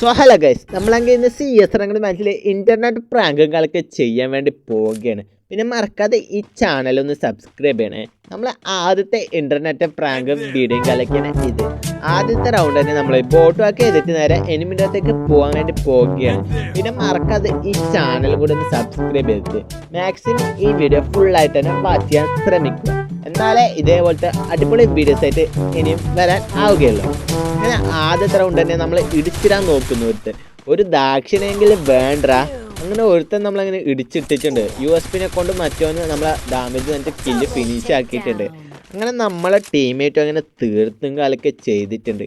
So hello guys നമ്മളങ്ങനെ ഇന്ന് C S റങ്ങളുടെ മാച്ചിൽ ഇന്റർനെറ്റ് പ്രാങ്കുകളൊക്കെ ചെയ്യാൻ വേണ്ടി പോവുകയാണ്. പിന്നെ മറക്കാതെ ഈ ചാനൽ ഒന്ന് സബ്സ്ക്രൈബ് ചെയ്യണേ. നമ്മൾ ആദ്യത്തെ ഇന്റർനെറ്റ് പ്രാങ്ക് വീഡിയോ കളിക്കാണ് ഇത്. ആദ്യത്തെ റൗണ്ട് തന്നെ നമ്മൾ ബോട്ട് വാക്ക് ചെയ്തിട്ട് നേരെ എനിമിന്റെ പോകാൻ വേണ്ടി പോവുകയാണ്. പിന്നെ മറക്കാതെ ഈ ചാനൽ കൂടെ ഒന്ന് സബ്സ്ക്രൈബ് ചെയ്തിട്ട്. മാക്സിമം ഈ വീഡിയോ ഫുള്ളായിട്ട് തന്നെ വാച്ച് ചെയ്യാൻ ശ്രമിക്കുക. എന്നാലേ ഇതേപോലത്തെ അടിപൊളി വീഡിയോസ് ആയിട്ട് ഇനിയും വരാൻ ആവുകയുള്ളൂ. അങ്ങനെ ആദ്യത്തെ റൗണ്ട് തന്നെ നമ്മൾ ഇടിച്ചിടാൻ നോക്കുന്നു ഒരുത്തൻ. ഒരു ദാക്ഷിണെങ്കിലും വേണ്ട. അങ്ങനെ ഒരുത്തൻ നമ്മളങ്ങനെ ഇടിച്ചിട്ടിട്ടുണ്ട്. യു എസ് പിനെ കൊണ്ട് മറ്റോന്ന് നമ്മളെ ഡാമേജ് എന്നിട്ട് കില്ല് ഫിനിഷ് ആക്കിയിട്ടുണ്ട്. അങ്ങനെ നമ്മളെ ടീമേറ്റും അങ്ങനെ തീർത്തും കാലൊക്കെ ചെയ്തിട്ടുണ്ട്.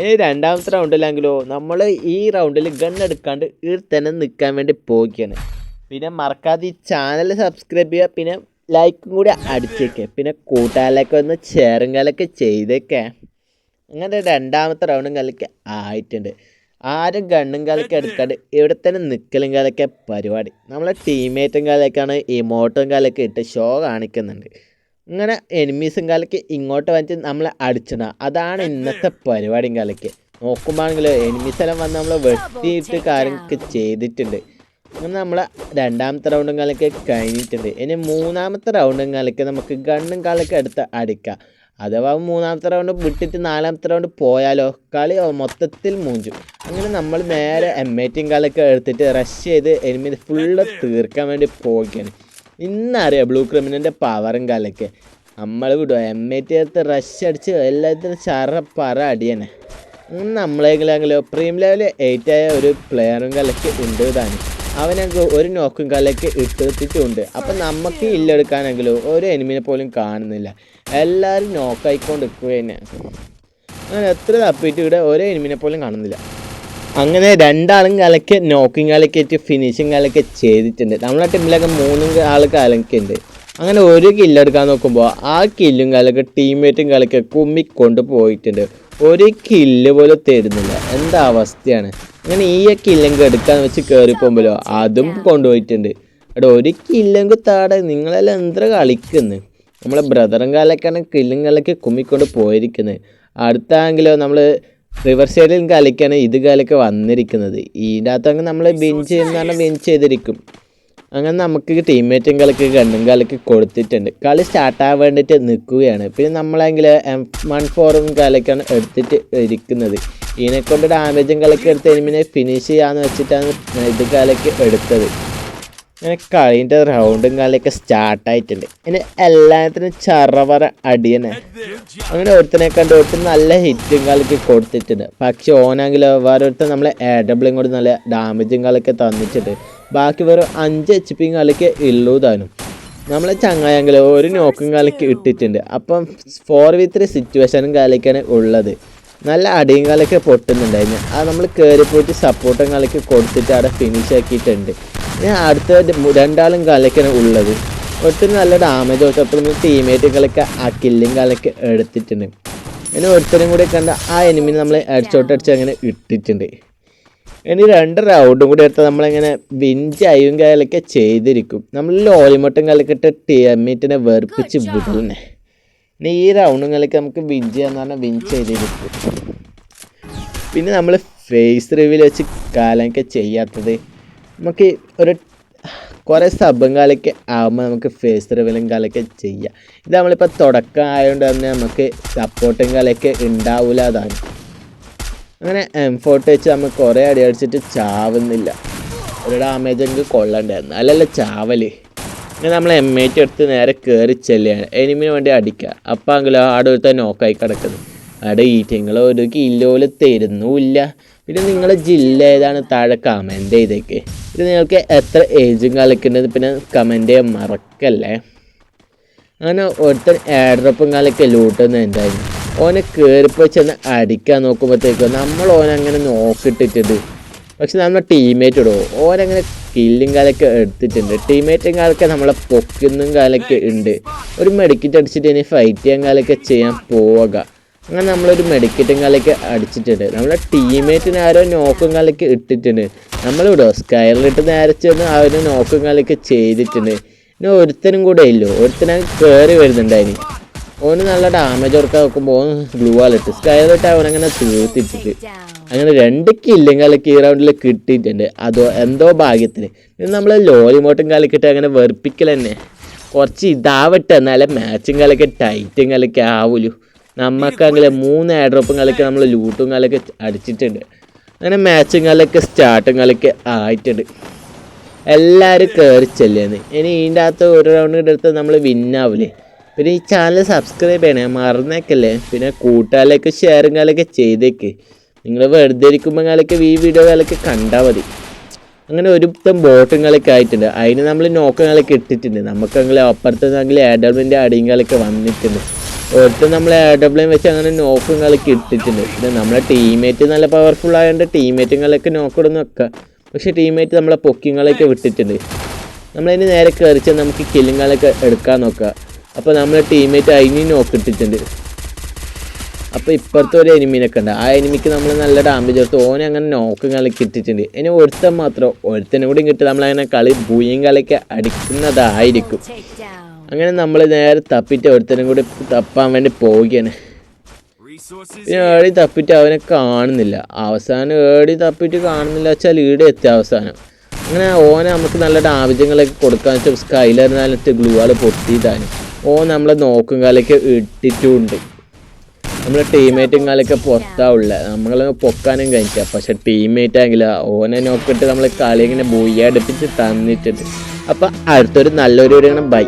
ഇനി രണ്ടാമത്തെ റൗണ്ടിലാണെങ്കിലോ നമ്മൾ ഈ റൗണ്ടിൽ ഗൺ എടുക്കാണ്ട് ഇവിടെ തന്നെ നിൽക്കാൻ വേണ്ടി പോവുകയാണ്. പിന്നെ മറക്കാതെ ഈ ചാനൽ സബ്സ്ക്രൈബ് ചെയ്യുക. പിന്നെ ലൈക്കും കൂടി അടിച്ചേക്കെ. പിന്നെ കൂട്ടുകാരിലൊക്കെ ഒന്ന് ഷെയറും ചെയ്തേക്കെ. അങ്ങനെ രണ്ടാമത്തെ റൗണ്ടും കളിക്ക് ആയിട്ടുണ്ട്. ആരും ഗണ്ണും കളിക്ക് എടുക്കാണ്ട് ഇവിടെ തന്നെ നിൽക്കലും കളിക്കെ പരിപാടി. നമ്മളെ ടീമേറ്റും കളിയൊക്കെയാണ് ഇമോട്ടും കളിയൊക്കെ ഇട്ട് ഷോ കാണിക്കുന്നുണ്ട്. ഇങ്ങനെ എനിമീസും കളിക്ക് ഇങ്ങോട്ട് വന്നിട്ട് നമ്മളെ അടിച്ചിട അതാണ് ഇന്നത്തെ പരിപാടിയും കളിക്ക്. നോക്കുമ്പോഴാണെങ്കിലും എനിമീസ് എല്ലാം വന്ന് നമ്മളെ വെട്ടിയിട്ട് കാര്യങ്ങളൊക്കെ ചെയ്തിട്ടുണ്ട്. അങ്ങനെ നമ്മളെ രണ്ടാമത്തെ റൗണ്ടും കാലൊക്കെ കഴിഞ്ഞിട്ടുണ്ട്. ഇനി മൂന്നാമത്തെ റൗണ്ടും കാലൊക്കെ നമുക്ക് ഗണ്ണും കാലൊക്കെ എടുത്ത് അടിക്കാം. അഥവാ മൂന്നാമത്തെ റൗണ്ട് വിട്ടിട്ട് നാലാമത്തെ റൗണ്ട് പോയാലോ കളി മൊത്തത്തിൽ മൂഞ്ചു. അങ്ങനെ നമ്മൾ നേരെ എം എ ടിയും കാലൊക്കെ എടുത്തിട്ട് റഷ് ചെയ്ത് എനിമി ഫുള്ള് തീർക്കാൻ വേണ്ടി പോവുകയാണ്. ഇന്നറിയാം ബ്ലൂ ക്രിമിനന്റെ പവറും കാലൊക്കെ? നമ്മൾ വിടുക എം എ ടി എടുത്ത് റഷ് അടിച്ച് എല്ലാത്തിനും ചറ പറ അടിയനെ നമ്മളെങ്കിലെങ്കിലോ പ്രീം ലെവൽ എയ്റ്റ് ആയ ഒരു പ്ലെയറും കാലൊക്കെ ഉണ്ട് താനും അവനക്ക് ഒരു നോക്കും കലക്ക് ഇട്ടെടുത്തിട്ടുണ്ട്. അപ്പം നമുക്ക് ഇല്ലെടുക്കാനെങ്കിലും ഒരു എനിമിനെ പോലും കാണുന്നില്ല. എല്ലാവരും നോക്കായിക്കൊണ്ട് തന്നെ അങ്ങനെ എത്ര തപ്പിയിട്ട് ഇവിടെ ഒരേ എനിമിനെ പോലും കാണുന്നില്ല. അങ്ങനെ രണ്ടാളും കലക്ക് നോക്കിങ് കലക്കേറ്റ് ഫിനിഷിങ് കലക്ക് ചെയ്തിട്ടുണ്ട്. നമ്മളെ ടീമിലൊക്കെ മൂന്നും ആൾ കലക്കുണ്ട് അങ്ങനെ ഒരു കില്ലെടുക്കാൻ നോക്കുമ്പോൾ ആ കില്ലും കലക്ക് ടീംമേറ്റും കാലൊക്കെ കുമ്മിക്കൊണ്ട് പോയിട്ടുണ്ട് ഒരു കില്ല് പോലും തരുന്നില്ല എന്താ അവസ്ഥയാണ്? അങ്ങനെ ഈ കില്ലങ്ക് എടുക്കാന്ന് വെച്ച് കയറി പോകുമ്പോഴോ അതും കൊണ്ടുപോയിട്ടുണ്ട്. എടാ ഒരു കില്ലങ്ക് താടെ നിങ്ങളെല്ലാം എന്ത്ര കളിക്കുന്നു? നമ്മളെ ബ്രദറും കാലൊക്കെയാണ് കില്ലും കാലൊക്കെ കുമ്മിക്കൊണ്ട് പോയിരിക്കുന്നത് അടുത്താണെങ്കിലോ നമ്മൾ റിവർ സൈഡിൽ കളിക്കാണ് ഇത് കാലൊക്കെ വന്നിരിക്കുന്നത്. ഇതിന്റെ അകത്തങ്ങ് നമ്മൾ ബെഞ്ച് ചെയ്യുന്ന പറഞ്ഞാൽ ബെഞ്ച് ചെയ്തിരിക്കും. അങ്ങനെ നമുക്ക് ടീംമേറ്റും കളിക്ക് ഗണ്ണും കളിക്ക് കൊടുത്തിട്ടുണ്ട്. കളി സ്റ്റാർട്ടാകാൻ വേണ്ടിയിട്ട് നിൽക്കുകയാണ് പിന്നെ നമ്മളെങ്കിൽ എം വൺ ഫോറും കളിക്കാണ് എടുത്തിട്ട് ഇരിക്കുന്നത്. ഇതിനെ കൊണ്ട് ഡാമേജും കളിക്ക് എടുത്ത് എനിമിനെ ഫിനിഷ് ചെയ്യാന്ന് വെച്ചിട്ടാണ് ഇത് കളിക്ക് എടുത്തത്. അങ്ങനെ കളീന്റെ റൗണ്ടും കളിയൊക്കെ സ്റ്റാർട്ടായിട്ടുണ്ട് ഇനി എല്ലാത്തിനും ചറവറ അടിയനെ അങ്ങനെ ഒരുത്തനെ കണ്ട് ഒരുത്തൻ നല്ല ഹിറ്റും കളിക്ക് കൊടുത്തിട്ടുണ്ട്. പക്ഷെ ഓനാണെങ്കിൽ വേറെ ഒരുത്തൻ നമ്മളെ എ ഡബിളും കൂടി നല്ല ഡാമേജും കളിയൊക്കെ തന്നിട്ടുണ്ട്. ബാക്കി വെറും അഞ്ച് എച്ച് പിയും കളിക്ക് ഉള്ളൂ താനും. നമ്മളെ ചങ്ങായെങ്കിൽ ഒരു നോക്കും കളിക്ക് ഇട്ടിട്ടുണ്ട്. അപ്പം ഫോർ വി ത്രീ സിറ്റുവേഷനും കളിക്കാണ് ഉള്ളത്. നല്ല അടിയും കളിക്ക് പൊട്ടുന്നുണ്ടായിരുന്നു. അത് നമ്മൾ കയറി പോയിട്ട് സപ്പോർട്ടും കളിക്ക് കൊടുത്തിട്ട് അവിടെ ഫിനിഷ് ആക്കിയിട്ടുണ്ട്. ഇനി അടുത്ത രണ്ടാളും കളിക്കാണ് ഉള്ളത്. ഒരുത്തർ നല്ല ഡാമേജ് കൊടുത്തപ്പോൾ ടീമേറ്റ് കളിക്ക് ആ കില്ലും കളിക്ക് എടുത്തിട്ടുണ്ട്. ഇനി ഒരുത്തരും കൂടി കണ്ട ആ എനിമിനെ നമ്മൾ അടിച്ചോട്ടടിച്ച് അങ്ങനെ ഇട്ടിട്ടുണ്ട്. ഇനി രണ്ട് റൗണ്ടും കൂടി എടുത്താൽ നമ്മളിങ്ങനെ വിഞ്ച് അയ്യും കാലൊക്കെ ചെയ്തിരിക്കും. നമ്മൾ ലോലിമട്ടും കളിക്കിട്ട് ടീമീറ്റിനെ വെറുപ്പിച്ച് വിടുന്നേ ഇനി ഈ റൗണ്ടും കളിക്ക് നമുക്ക് വിഞ്ച് ചെയ്യാന്ന് പറഞ്ഞാൽ വിഞ്ച് ചെയ്തിരിക്കും. പിന്നെ നമ്മൾ ഫേസ് റിവ്യൂൽ വെച്ച് കാലൊക്കെ ചെയ്യാത്തത് നമുക്ക് ഒരു കുറേ സബും കാലൊക്കെ ആകുമ്പോൾ നമുക്ക് ഫേസ് റിവലും കാലൊക്കെ ചെയ്യാം. ഇത് നമ്മളിപ്പോൾ തുടക്കം ആയതുകൊണ്ട് തന്നെ നമുക്ക് സപ്പോർട്ടും കാലൊക്കെ ഉണ്ടാവില്ല അതാണ്. അങ്ങനെ എം ഫോർട്ട് വെച്ച് നമ്മൾ കുറേ അടി അടിച്ചിട്ട് ചാവുന്നില്ല. ഒരു ഡാമേജ് എനിക്ക് കൊള്ളണ്ടായിരുന്നു. അല്ലല്ല ചാവൽ. ഇങ്ങനെ നമ്മൾ എം എയ്റ്റ് എടുത്ത് നേരെ കയറി ചെല്ലുകയാണ്. എനിമിന് വേണ്ടി അടിക്കുക. അപ്പം എങ്കിലും ആടെ ഒരുത്ത നോക്കായി കിടക്കുന്നത് അവിടെ ഈ നിങ്ങൾ ഒരു കിലോയിൽ തരുന്നുമില്ല പിന്നെ നിങ്ങളെ ജില്ല ഏതാണ്? താഴെ കമന്റ് ചെയ്തേക്ക്. പിന്നെ നിങ്ങൾക്ക് എത്ര ഏജും കളിക്കുന്നത് പിന്നെ കമന്റ് ചെയ്യാൻ മറക്കല്ലേ. അങ്ങനെ ഒരുത്തൻ ഏഡ്രപ്പും കാലൊക്കെ ലൂട്ടുന്നു എന്തായിരുന്നു ഓനെ കയറിപ്പോയി ചെന്ന് അടിക്കാൻ നോക്കുമ്പോഴത്തേക്കും നമ്മൾ ഓനങ്ങനെ നോക്കിട്ടിട്ടത്. പക്ഷെ നമ്മുടെ ടീമേറ്റ് ഇടുമോ ഓരങ്ങനെ കില്ലും കാലൊക്കെ എടുത്തിട്ടുണ്ട്. ടീമേറ്റും കാലൊക്കെ നമ്മളെ പൊക്കുന്നും കാലൊക്കെ ഉണ്ട്. ഒരു മെഡിക്കറ്റ് അടിച്ചിട്ട് ഇനി ഫൈറ്റ് ചെയ്യാൻ കാലൊക്കെ ചെയ്യാൻ പോവുക. അങ്ങനെ നമ്മളൊരു മെഡിക്കറ്റും കാലൊക്കെ അടിച്ചിട്ടുണ്ട്. നമ്മളെ ടീമേറ്റിന് ആരോ നോക്കും കാലൊക്കെ ഇട്ടിട്ടുണ്ട്. നമ്മളിവിടോ സ്കയറിലിട്ട് നേരെ ചെന്ന് അവന് നോക്കും കാലൊക്കെ ചെയ്തിട്ടുണ്ട്. പിന്നെ ഒരുത്തനും കൂടെ ഇല്ലോ. ഒരുത്തനെ കയറി വരുന്നുണ്ടായിന്. ഓന് നല്ല ഡാമേജ് കൊടുക്കാൻ നോക്കുമ്പോൾ ഓൻ ഗ്ലൂ ആളിട്ട് സ്കൈലിട്ട് അവനങ്ങനെ തീർത്തിട്ടിട്ട്. അങ്ങനെ രണ്ട് കില്ലും കളിക്ക് ഈ റൗണ്ടിൽ കിട്ടിയിട്ടുണ്ട്. അതോ എന്തോ ഭാഗ്യത്തിന്. ഇത് നമ്മൾ ലോലിമോട്ടും കളിക്കിട്ട് അങ്ങനെ വെറുപ്പിക്കൽ തന്നെ കുറച്ച് ഇതാവട്ടെ എന്നാലേ മാച്ചും കളിക്ക് ടൈറ്റും കളിക്ക് ആവൂലു. നമുക്കങ്ങനെ മൂന്ന് എയർ ഡ്രോപ്പും കളിക്ക് നമ്മൾ ലൂട്ടും കളിക്ക് അടിച്ചിട്ടുണ്ട്. അങ്ങനെ മാച്ചും കളിക്ക് സ്റ്റാർട്ടും കളിക്ക് ആയിട്ടുണ്ട്. എല്ലാവരും കയറി ചെല്ലുന്നത് ഇനി ഇതിന്റെ അകത്ത് ഒരു റൗണ്ട് എടുത്ത് നമ്മൾ വിന്നാവില്ലേ പിന്നെ ഈ ചാനൽ സബ്സ്ക്രൈബ് ചെയ്യണേ മറന്നേക്കല്ലേ? പിന്നെ കൂട്ടുകാരിലേക്ക് ഷെയറും കാലൊക്കെ ചെയ്തേക്ക്. നിങ്ങൾ വെറുതെ ഇരിക്കുമ്പോൾ കാലൊക്കെ ഈ വീഡിയോ കാലൊക്കെ കണ്ടാൽ മതി. അങ്ങനെ ഒരുത്തം ബോട്ടും കളിയൊക്കെ ആയിട്ടുണ്ട്. അതിന് നമ്മൾ നോക്കം കളിയൊക്കെ ഇട്ടിട്ടുണ്ട്. നമുക്കങ്ങനെ അപ്പുറത്ത് നമ്മൾ എ ഡബ്ല്യൂന്റെ അടിയും കളിയൊക്കെ വന്നിട്ടുണ്ട്. ഒരുത്തം നമ്മൾ എ വെച്ച് അങ്ങനെ നോക്കും ഇട്ടിട്ടുണ്ട്. പിന്നെ നമ്മളെ ടീംമേറ്റ് നല്ല പവർഫുൾ ആയതുകൊണ്ട് ടീമേറ്റും കളിയൊക്കെ നോക്കിടുന്ന വെക്കാം പക്ഷേ ടീംമേറ്റ് നമ്മളെ പൊക്കിങ്ങളൊക്കെ വിട്ടിട്ടുണ്ട്. നമ്മളതിന് നേരെ കയറിച്ച് നമുക്ക് കില്ലുകളൊക്കെ എടുക്കാൻ നോക്കാം. അപ്പോൾ നമ്മളെ ടീമേറ്റ് അതിന് നോക്കിട്ടിട്ടുണ്ട് അപ്പോൾ ഇപ്പുറത്തെ ഒരു എനിമീനൊക്കെ ഉണ്ട് ആ എനിമിക്ക് നമ്മൾ നല്ല ഡാമേജ് കൊടുത്ത് ഓനെ അങ്ങനെ നോക്കും കളിക്ക് ഇട്ടിട്ടുണ്ട്. ഇനി ഒരുത്തൻ മാത്രം ഒരുത്തനും കൂടി കിട്ടി നമ്മളങ്ങനെ കളി ഭൂയും കളിക്ക് അടിക്കുന്നതായിരിക്കും. അങ്ങനെ നമ്മൾ നേരെ തപ്പിട്ട് ഒരുത്തനും കൂടി തപ്പാൻ വേണ്ടി പോവുകയാണ്. പിന്നെ ഏടി തപ്പിട്ട് അവനെ കാണുന്നില്ല. അവസാനം ഏടി തപ്പിട്ട് കാണുന്നില്ല വെച്ചാൽ ഈടെ എത്തി അവസാനം. അങ്ങനെ ഓനെ നമുക്ക് നല്ല ഡാമേജുകളൊക്കെ കൊടുക്കാൻ വെച്ചാൽ സ്കൈലറിനാലിട്ട് ഗ്ലൂ ആൾ ഓൻ നമ്മളെ നോക്കും കാലൊക്കെ ഇട്ടിട്ടുണ്ട്. നമ്മളെ ടീമേറ്റും കാലൊക്കെ പുറത്താവുള്ള നമ്മളെ പൊക്കാനും കഴിക്കാം പക്ഷെ ടീമേറ്റ് ആകില്ല ഓനെ നോക്കിട്ട് നമ്മൾ കളി ഇങ്ങനെ ബൂയ്യടുപ്പിച്ച് തന്നിട്ടുണ്ട് അപ്പം അടുത്തൊരു നല്ലൊരു ബൈ